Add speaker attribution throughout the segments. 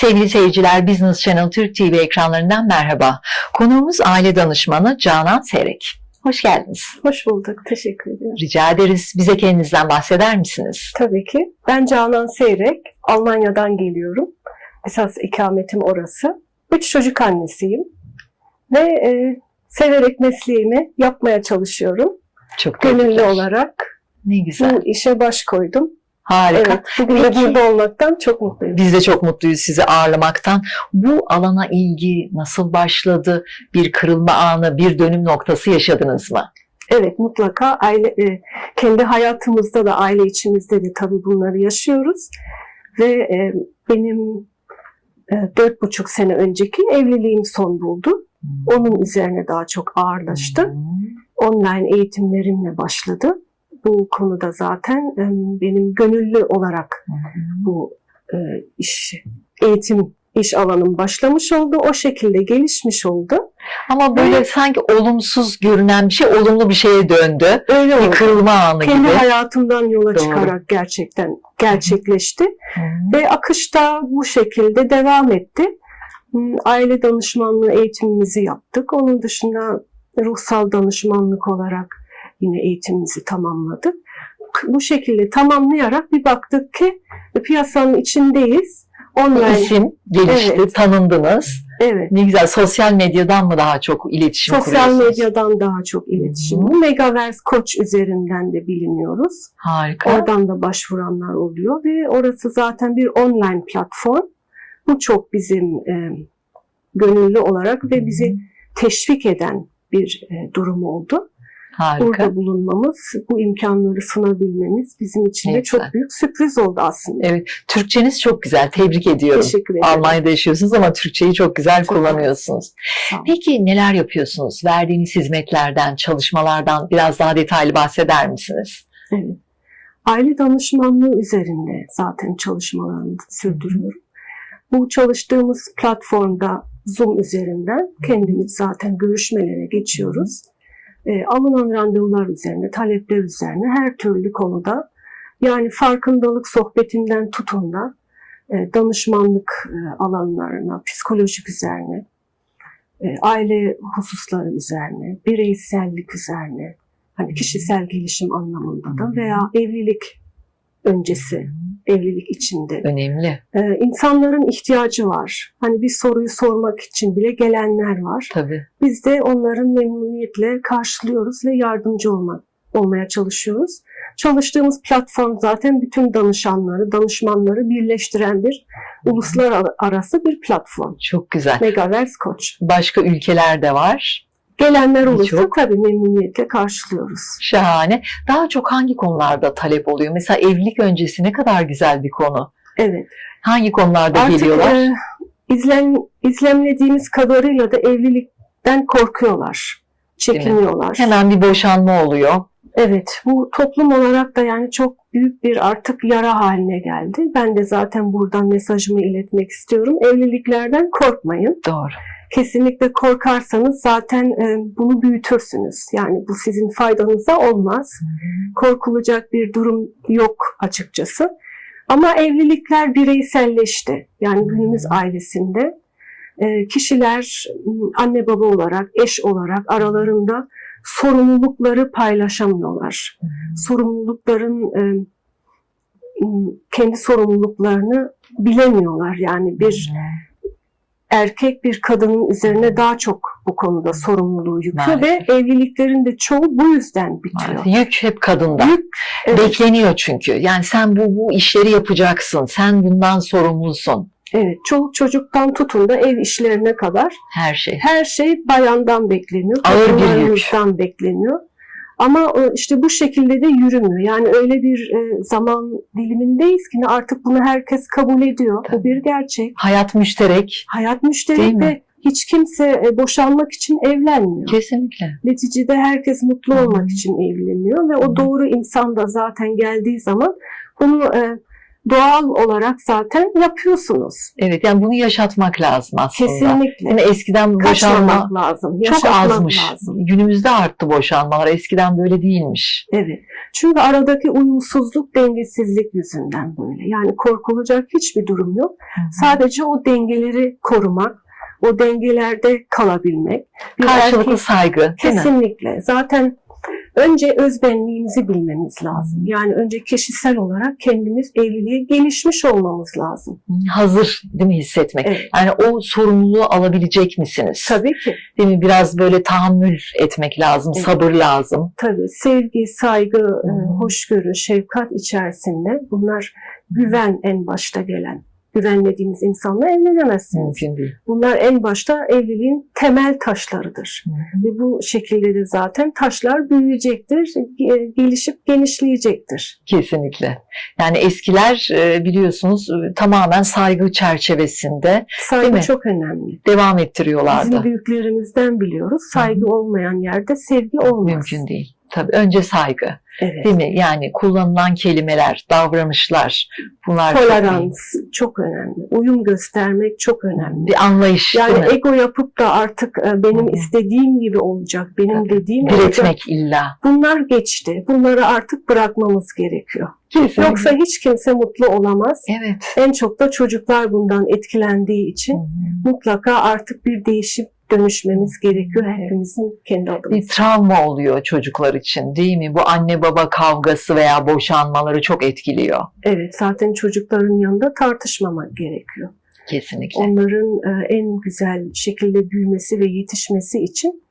Speaker 1: Sevgili seyirciler, Business Channel Türk TV ekranlarından merhaba. Konuğumuz aile danışmanı Canan Serek. Hoş geldiniz.
Speaker 2: Hoş bulduk. Teşekkür ederim.
Speaker 1: Rica ederiz. Bize kendinizden bahseder misiniz?
Speaker 2: Tabii ki. Ben Canan Seyrek. Almanya'dan geliyorum. Esas ikametim orası. Üç çocuk annesiyim. Ve e, severek mesleğimi yapmaya çalışıyorum.
Speaker 1: Çok
Speaker 2: Gönüllü olarak
Speaker 1: Ne güzel.
Speaker 2: bu işe baş koydum.
Speaker 1: Harika.
Speaker 2: Evet, bugün de
Speaker 1: Peki.
Speaker 2: burada olmaktan çok mutluyum.
Speaker 1: Biz de çok mutluyuz sizi ağırlamaktan. Bu alana ilgi nasıl başladı? Bir kırılma anı, bir dönüm noktası yaşadınız mı?
Speaker 2: Evet mutlaka aile e, kendi hayatımızda da aile içimizde de tabii bunları yaşıyoruz ve e, benim e, dört buçuk sene önceki evliliğim son buldu. Onun üzerine daha çok ağırlaştı.
Speaker 1: Hmm.
Speaker 2: Online eğitimlerimle başladı. Bu konuda zaten benim gönüllü olarak bu e, iş eğitim iş alanım başlamış oldu. O şekilde gelişmiş oldu.
Speaker 1: Ama böyle sanki olumsuz görünen bir şey olumlu bir şeye döndü.
Speaker 2: Öyle
Speaker 1: Bir
Speaker 2: oldu.
Speaker 1: kırılma anı
Speaker 2: Kendi
Speaker 1: gibi.
Speaker 2: hayatımdan yola
Speaker 1: Doğru.
Speaker 2: çıkarak gerçekten gerçekleşti.
Speaker 1: Hı.
Speaker 2: Ve akışta bu şekilde devam etti. Hmm, Aile danışmanlığı eğitimimizi yaptık. Onun dışında ruhsal danışmanlık olarak yine eğitimimizi tamamladık. Bu şekilde tamamlayarak bir baktık ki piyasanın içindeyiz.
Speaker 1: Bir
Speaker 2: Online,
Speaker 1: isim gelişti,
Speaker 2: Evet.
Speaker 1: tanındınız.
Speaker 2: evet.
Speaker 1: Ne güzel. Sosyal medyadan mı daha çok iletişim
Speaker 2: Sosyal
Speaker 1: kuruyorsunuz?
Speaker 2: medyadan daha çok iletişim.
Speaker 1: Hı
Speaker 2: Megaverse Koç üzerinden de biliniyoruz.
Speaker 1: Harika.
Speaker 2: Oradan da başvuranlar oluyor ve orası zaten bir online platform. Bu çok bizim e, gönüllü olarak ve bizi teşvik eden bir e, durum oldu.
Speaker 1: Harika.
Speaker 2: Burada bulunmamız, bu imkanları sunabilmemiz bizim için de çok
Speaker 1: güzel.
Speaker 2: büyük sürpriz oldu aslında.
Speaker 1: Evet. Türkçeniz çok güzel. Tebrik ediyorum.
Speaker 2: Teşekkür ederim.
Speaker 1: Almanya'da yaşıyorsunuz ama Türkçeyi çok güzel
Speaker 2: Çok
Speaker 1: kullanıyorsunuz. Peki neler yapıyorsunuz? Verdiğiniz hizmetlerden, çalışmalardan biraz daha detaylı bahseder misiniz?
Speaker 2: Evet. Aile danışmanlığı üzerinde zaten çalışmalarımı sürdürüyorum. Bu çalıştığımız platformda Zoom üzerinden kendimiz zaten görüşmelere geçiyoruz. E, alınan randevular üzerine, talepler üzerine her türlü konuda yani farkındalık sohbetinden tutun da e, danışmanlık e, alanlarına, psikolojik üzerine, e, aile hususları üzerine, bireysellik üzerine, hani kişisel gelişim anlamında da veya evlilik öncesi, evlilik içinde.
Speaker 1: Önemli.
Speaker 2: Ee, insanların ihtiyacı var. Hani bir soruyu sormak için bile gelenler var.
Speaker 1: Tabii.
Speaker 2: Biz de onların memnuniyetle karşılıyoruz ve yardımcı olmak, olmaya çalışıyoruz. Çalıştığımız platform zaten bütün danışanları, danışmanları birleştiren bir uluslararası bir platform.
Speaker 1: Çok güzel.
Speaker 2: Megaverse Koç.
Speaker 1: Başka ülkeler de var.
Speaker 2: Gelenler olursa
Speaker 1: Birçok.
Speaker 2: tabii memnuniyetle karşılıyoruz.
Speaker 1: Şahane. Daha çok hangi konularda talep oluyor? Mesela evlilik öncesi ne kadar güzel bir konu.
Speaker 2: Evet.
Speaker 1: Hangi konularda
Speaker 2: Artık
Speaker 1: geliyorlar?
Speaker 2: e, izlen, izlemlediğimiz kadarıyla da evlilikten korkuyorlar. Çekiniyorlar.
Speaker 1: Hemen bir boşanma oluyor.
Speaker 2: Evet, bu toplum olarak da yani çok büyük bir artık yara haline geldi. Ben de zaten buradan mesajımı iletmek istiyorum. Evliliklerden korkmayın.
Speaker 1: Doğru.
Speaker 2: Kesinlikle korkarsanız zaten e, bunu büyütürsünüz. Yani bu sizin faydanıza olmaz. Korkulacak bir durum yok açıkçası. Ama evlilikler bireyselleşti. Yani günümüz ailesinde e, kişiler anne baba olarak, eş olarak aralarında sorumlulukları paylaşamıyorlar. Sorumlulukların e, kendi sorumluluklarını bilemiyorlar. Yani bir erkek bir kadının üzerine daha çok bu konuda sorumluluğu yüklüyor ve evliliklerin de çoğu bu yüzden bitiyor.
Speaker 1: Maalesef. Yük hep kadında.
Speaker 2: Yük, evet,
Speaker 1: Bekleniyor çünkü. Yani sen bu bu işleri yapacaksın. Sen bundan sorumlusun.
Speaker 2: Evet, çoluk çocuktan tutun da ev işlerine kadar
Speaker 1: Her şey.
Speaker 2: her şey bayandan bekleniyor.
Speaker 1: Ağır bir yük.
Speaker 2: bekleniyor. Ama e, işte bu şekilde de yürümüyor. Yani öyle bir e, zaman dilimindeyiz ki artık bunu herkes kabul ediyor. Bu
Speaker 1: Tabii.
Speaker 2: bir gerçek.
Speaker 1: Hayat müşterek.
Speaker 2: Hayat müşterek ve hiç kimse e, boşanmak için evlenmiyor.
Speaker 1: Kesinlikle.
Speaker 2: Neticede herkes mutlu
Speaker 1: Hı hı.
Speaker 2: olmak için evleniyor ve
Speaker 1: Hı.
Speaker 2: o doğru insan da zaten geldiği zaman bunu doğal olarak zaten yapıyorsunuz.
Speaker 1: Evet yani bunu yaşatmak lazım aslında.
Speaker 2: Kesinlikle.
Speaker 1: Yani eskiden boşanma
Speaker 2: lazım.
Speaker 1: çok azmış.
Speaker 2: lazım.
Speaker 1: Günümüzde arttı boşanmalar. Eskiden böyle değilmiş.
Speaker 2: Evet. Çünkü aradaki uyumsuzluk, dengesizlik yüzünden böyle. Yani korkulacak hiçbir durum yok. Sadece o dengeleri korumak, o dengelerde kalabilmek. Bir
Speaker 1: Karşılıklı
Speaker 2: erkek-
Speaker 1: saygı?
Speaker 2: Kesinlikle. Zaten önce özbenliğimizi bilmemiz lazım. Yani önce kişisel olarak kendimiz evliliğe gelişmiş olmamız lazım.
Speaker 1: Hazır değil mi hissetmek?
Speaker 2: Evet.
Speaker 1: Yani o sorumluluğu alabilecek misiniz?
Speaker 2: Tabii ki.
Speaker 1: Değil mi? Biraz böyle tahammül etmek lazım,
Speaker 2: Evet.
Speaker 1: sabır lazım.
Speaker 2: Tabii sevgi, saygı,
Speaker 1: Hmm.
Speaker 2: hoşgörü, şefkat içerisinde bunlar güven en başta gelen. Güvenmediğiniz insanla evlenemezsiniz.
Speaker 1: Mümkün değil.
Speaker 2: Bunlar en başta evliliğin temel taşlarıdır.
Speaker 1: Hı hı.
Speaker 2: Ve bu şekilde de zaten taşlar büyüyecektir, ge- gelişip genişleyecektir.
Speaker 1: Kesinlikle. Yani eskiler e, biliyorsunuz e, tamamen saygı çerçevesinde
Speaker 2: Saygı
Speaker 1: mi?
Speaker 2: çok önemli.
Speaker 1: devam
Speaker 2: Bizim
Speaker 1: ettiriyorlardı.
Speaker 2: büyüklerimizden biliyoruz. Saygı olmayan yerde sevgi olmaz.
Speaker 1: Mümkün değil. Tabii önce saygı.
Speaker 2: Evet.
Speaker 1: Değil mi? Yani kullanılan kelimeler, davranışlar bunlar çok
Speaker 2: Tolerans
Speaker 1: önemli.
Speaker 2: çok önemli. Uyum göstermek çok önemli.
Speaker 1: bir anlayış
Speaker 2: Yani ego yapıp da artık e, benim
Speaker 1: Hı
Speaker 2: istediğim gibi olacak, benim dediğim olacak.
Speaker 1: Diretmek illa.
Speaker 2: Bunlar geçti. Bunları artık bırakmamız gerekiyor.
Speaker 1: Kesinlikle.
Speaker 2: Yoksa hiç kimse mutlu olamaz.
Speaker 1: evet.
Speaker 2: En çok da çocuklar bundan etkilendiği için
Speaker 1: Hı
Speaker 2: mutlaka artık bir değişip dönüşmemiz gerekiyor hepimizin kendi adımıza.
Speaker 1: bir travma oluyor çocuklar için değil mi? Bu anne baba kavgası veya boşanmaları çok etkiliyor.
Speaker 2: Evet, zaten çocukların yanında tartışmamak gerekiyor.
Speaker 1: Kesinlikle.
Speaker 2: Onların e, en güzel şekilde büyümesi ve yetişmesi için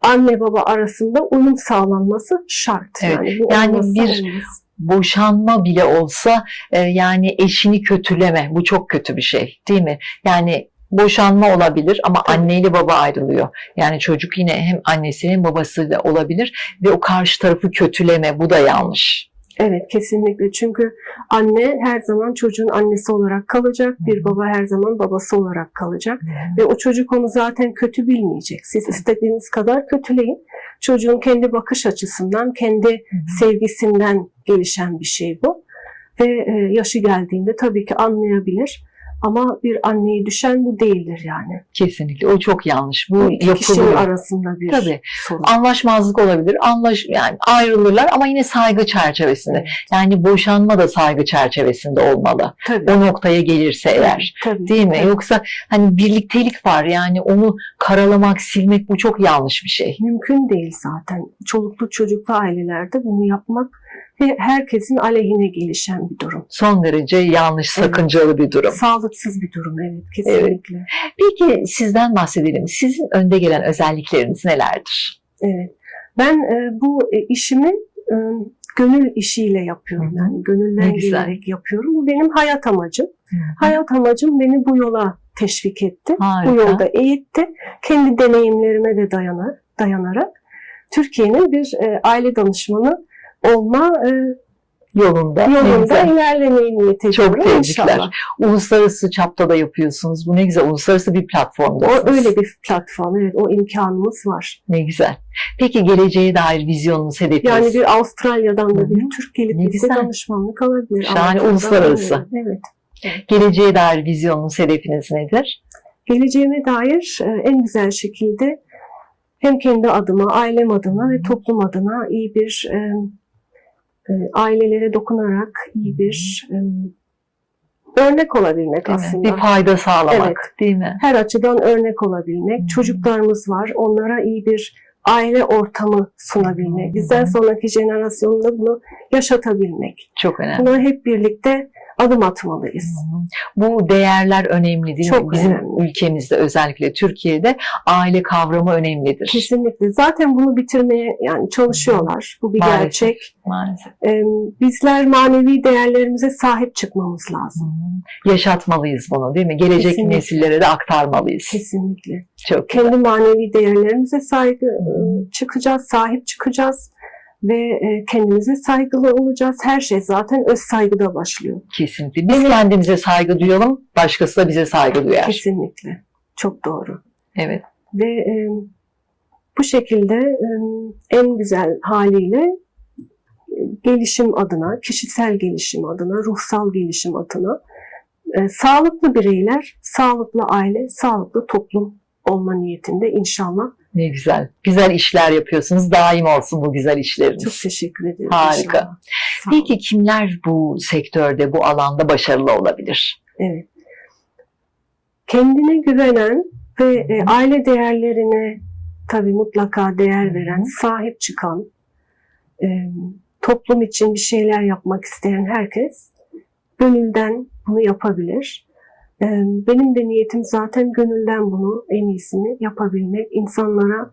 Speaker 2: anne baba arasında uyum sağlanması şart.
Speaker 1: Evet,
Speaker 2: Yani, bu
Speaker 1: yani bir-
Speaker 2: olmaz.
Speaker 1: Boşanma bile olsa e, yani eşini kötüleme. Bu çok kötü bir şey değil mi? Yani boşanma olabilir ama
Speaker 2: Tabii.
Speaker 1: anneyle baba ayrılıyor. Yani çocuk yine hem annesinin babasıyla olabilir ve o karşı tarafı kötüleme. Bu da yanlış.
Speaker 2: Evet kesinlikle çünkü anne her zaman çocuğun annesi olarak kalacak, bir baba her zaman babası olarak kalacak ve o çocuk onu zaten kötü bilmeyecek. Siz istediğiniz kadar kötüleyin. Çocuğun kendi bakış açısından, kendi sevgisinden gelişen bir şey bu. Ve e, yaşı geldiğinde tabii ki anlayabilir. Ama bir anneye düşen bu değildir yani.
Speaker 1: Kesinlikle. O çok yanlış. Bu
Speaker 2: iki kişinin
Speaker 1: yapılıyor.
Speaker 2: arasında bir
Speaker 1: Tabii.
Speaker 2: sorun.
Speaker 1: Anlaşmazlık olabilir. Anlaş yani ayrılırlar ama yine saygı çerçevesinde. Yani boşanma da saygı çerçevesinde olmalı.
Speaker 2: Tabii.
Speaker 1: O noktaya gelirse eğer.
Speaker 2: Tabii.
Speaker 1: Değil mi?
Speaker 2: Tabii.
Speaker 1: Yoksa hani birliktelik var yani onu karalamak, silmek bu çok yanlış bir şey.
Speaker 2: Mümkün değil zaten. Çoluklu çocuklu ailelerde bunu yapmak ve herkesin aleyhine gelişen bir durum.
Speaker 1: Son derece yanlış,
Speaker 2: Evet.
Speaker 1: sakıncalı bir durum.
Speaker 2: Sağlıksız bir durum evet kesinlikle.
Speaker 1: Peki sizden bahsedelim. Sizin önde gelen özellikleriniz nelerdir?
Speaker 2: Evet. Ben e, bu e, işimi e, gönül işiyle yapıyorum.
Speaker 1: Hı hı.
Speaker 2: Yani gönülden gelerek yapıyorum. Bu benim hayat amacım. Hayat amacım beni bu yola teşvik etti.
Speaker 1: Harika.
Speaker 2: Bu yolda eğitti. Kendi deneyimlerime de dayanar, dayanarak Türkiye'nin bir e, aile danışmanı olma e,
Speaker 1: Yolunda.
Speaker 2: yolunda ilerlemeyi niyet
Speaker 1: Çok
Speaker 2: ediyorum
Speaker 1: tebrikler.
Speaker 2: inşallah.
Speaker 1: Uluslararası çapta da yapıyorsunuz. Bu ne güzel. Uluslararası bir platformdasınız.
Speaker 2: O öyle bir platform, evet o imkanımız var.
Speaker 1: Ne güzel. Peki geleceğe dair vizyonunuz, hedefiniz?
Speaker 2: Yani bir Avustralya'dan da bir Türk gelip
Speaker 1: Ne
Speaker 2: bize danışmanlık alabilir.
Speaker 1: Şahane, uluslararası.
Speaker 2: alabilir. Evet.
Speaker 1: Geleceğe dair vizyonunuz, hedefiniz nedir?
Speaker 2: Geleceğime dair e, en güzel şekilde hem kendi adıma, ailem adına ve toplum adına iyi bir e, ailelere dokunarak iyi bir e, örnek olabilmek
Speaker 1: Değil mi?
Speaker 2: aslında.
Speaker 1: Bir fayda sağlamak
Speaker 2: Evet.
Speaker 1: değil mi?
Speaker 2: her açıdan örnek olabilmek.
Speaker 1: Hı.
Speaker 2: Çocuklarımız var. Onlara iyi bir aile ortamı sunabilmek.
Speaker 1: Hı.
Speaker 2: Bizden sonraki jenerasyonda bunu yaşatabilmek.
Speaker 1: Çok önemli.
Speaker 2: Buna hep birlikte adım atmalıyız.
Speaker 1: Hı hı. Bu değerler önemli değil mi?
Speaker 2: Çok
Speaker 1: Bizim
Speaker 2: önemli.
Speaker 1: ülkemizde özellikle Türkiye'de aile kavramı önemlidir.
Speaker 2: Kesinlikle. Zaten bunu bitirmeye yani çalışıyorlar. Bu bir
Speaker 1: Maalesef.
Speaker 2: gerçek.
Speaker 1: Maalesef.
Speaker 2: Ee, bizler manevi değerlerimize sahip çıkmamız
Speaker 1: Hı
Speaker 2: lazım.
Speaker 1: hı. Yaşatmalıyız bunu değil mi? Gelecek
Speaker 2: Kesinlikle.
Speaker 1: nesillere de aktarmalıyız.
Speaker 2: Kesinlikle.
Speaker 1: Çok güzel.
Speaker 2: Kendi manevi değerlerimize saygı
Speaker 1: Hı.
Speaker 2: e, çıkacağız, sahip çıkacağız ve e, kendimize saygılı olacağız. Her şey zaten öz saygıda başlıyor.
Speaker 1: Kesinlikle. Biz kendimize saygı duyalım, başkası da bize saygı duyar.
Speaker 2: Kesinlikle. Çok doğru.
Speaker 1: Evet.
Speaker 2: Ve e, bu şekilde e, en güzel haliyle gelişim adına, kişisel gelişim adına, ruhsal gelişim adına e, sağlıklı bireyler, sağlıklı aile, sağlıklı toplum olma niyetinde inşallah.
Speaker 1: Ne güzel. Güzel işler yapıyorsunuz. Daim olsun bu güzel işleriniz.
Speaker 2: Çok teşekkür ederim.
Speaker 1: Harika. Peki kimler bu sektörde, bu alanda başarılı olabilir?
Speaker 2: Evet. Kendine güvenen ve e, aile değerlerine tabii mutlaka değer veren, sahip çıkan, e, toplum için bir şeyler yapmak isteyen herkes gönülden bunu yapabilir. Benim de niyetim zaten gönülden bunu en iyisini yapabilmek, insanlara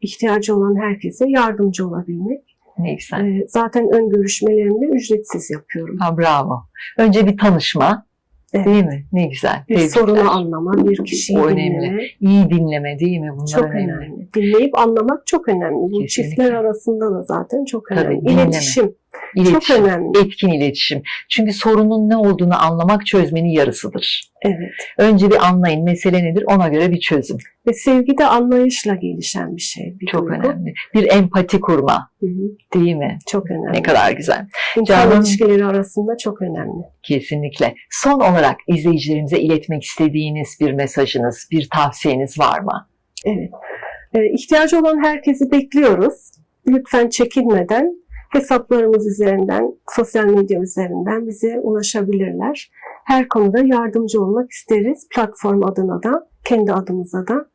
Speaker 2: ihtiyacı olan herkese yardımcı olabilmek.
Speaker 1: Ne güzel.
Speaker 2: Zaten ön görüşmelerimi ücretsiz yapıyorum.
Speaker 1: Ha, bravo. Önce bir tanışma.
Speaker 2: Evet.
Speaker 1: Değil mi? Ne güzel.
Speaker 2: Bir
Speaker 1: Tebrikler.
Speaker 2: sorunu anlama, bir kişiyi
Speaker 1: O önemli.
Speaker 2: dinleme.
Speaker 1: İyi dinleme değil mi? Bunlar
Speaker 2: Çok
Speaker 1: önemli.
Speaker 2: önemli. Dinleyip anlamak çok önemli. Bu
Speaker 1: Kesinlikle.
Speaker 2: çiftler arasında da zaten çok
Speaker 1: Tabii,
Speaker 2: önemli.
Speaker 1: dinleme.
Speaker 2: İletişim,
Speaker 1: İletişim.
Speaker 2: çok önemli.
Speaker 1: Etkin iletişim. Çünkü sorunun ne olduğunu anlamak çözmenin yarısıdır.
Speaker 2: Evet.
Speaker 1: Önce bir anlayın mesele nedir ona göre bir çözüm.
Speaker 2: Ve sevgi de anlayışla gelişen bir şey. Bir
Speaker 1: Çok
Speaker 2: duygu.
Speaker 1: önemli. Bir empati kurma
Speaker 2: Hı hı.
Speaker 1: değil mi?
Speaker 2: Çok önemli.
Speaker 1: Ne kadar güzel.
Speaker 2: İnsan
Speaker 1: Canım-
Speaker 2: ilişkileri arasında çok önemli.
Speaker 1: Kesinlikle. Son olarak izleyicilerimize iletmek istediğiniz bir mesajınız, bir tavsiyeniz var mı?
Speaker 2: Evet. Ee, ihtiyacı olan herkesi bekliyoruz. Lütfen çekinmeden hesaplarımız üzerinden, sosyal medya üzerinden bize ulaşabilirler. Her konuda yardımcı olmak isteriz. Platform adına da, kendi adımıza da.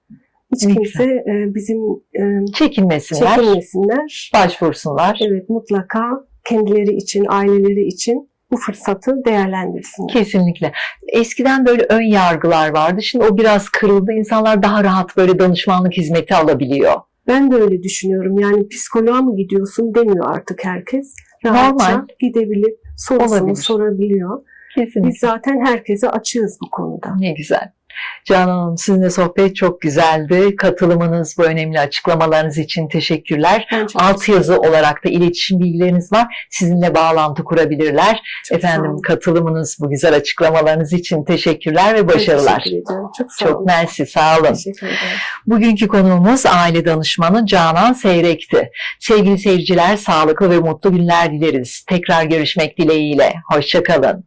Speaker 2: Hiç
Speaker 1: Ne
Speaker 2: kimse e, bizim e,
Speaker 1: Çekinmesinler,
Speaker 2: çekinmesinler.
Speaker 1: başvursunlar.
Speaker 2: Evet mutlaka kendileri için, aileleri için bu fırsatı değerlendirsinler.
Speaker 1: Kesinlikle. Eskiden böyle ön yargılar vardı. Şimdi o biraz kırıldı. İnsanlar daha rahat böyle danışmanlık hizmeti alabiliyor.
Speaker 2: Ben de öyle düşünüyorum. Yani psikoloğa mı gidiyorsun demiyor artık herkes. Rahatça
Speaker 1: Normal.
Speaker 2: gidebilip sorusunu
Speaker 1: Olabilir.
Speaker 2: sorabiliyor.
Speaker 1: Kesinlikle.
Speaker 2: Biz zaten herkese açığız bu konuda.
Speaker 1: Ne güzel. Canan Hanım sizinle sohbet çok güzeldi. Katılımınız, bu önemli açıklamalarınız için teşekkürler.
Speaker 2: Ben çok,
Speaker 1: Alt yazı olarak da iletişim bilgileriniz var. Sizinle bağlantı kurabilirler.
Speaker 2: çok
Speaker 1: Efendim katılımınız, bu güzel açıklamalarınız için teşekkürler ve başarılar.
Speaker 2: Teşekkür ederim. Çok sağ
Speaker 1: Çok
Speaker 2: olun.
Speaker 1: mersi, sağ olun.
Speaker 2: Teşekkür ederim.
Speaker 1: Bugünkü konuğumuz aile danışmanı Canan Seyrek'ti. Sevgili seyirciler, sağlıklı ve mutlu günler dileriz. Tekrar görüşmek dileğiyle. Hoşçakalın.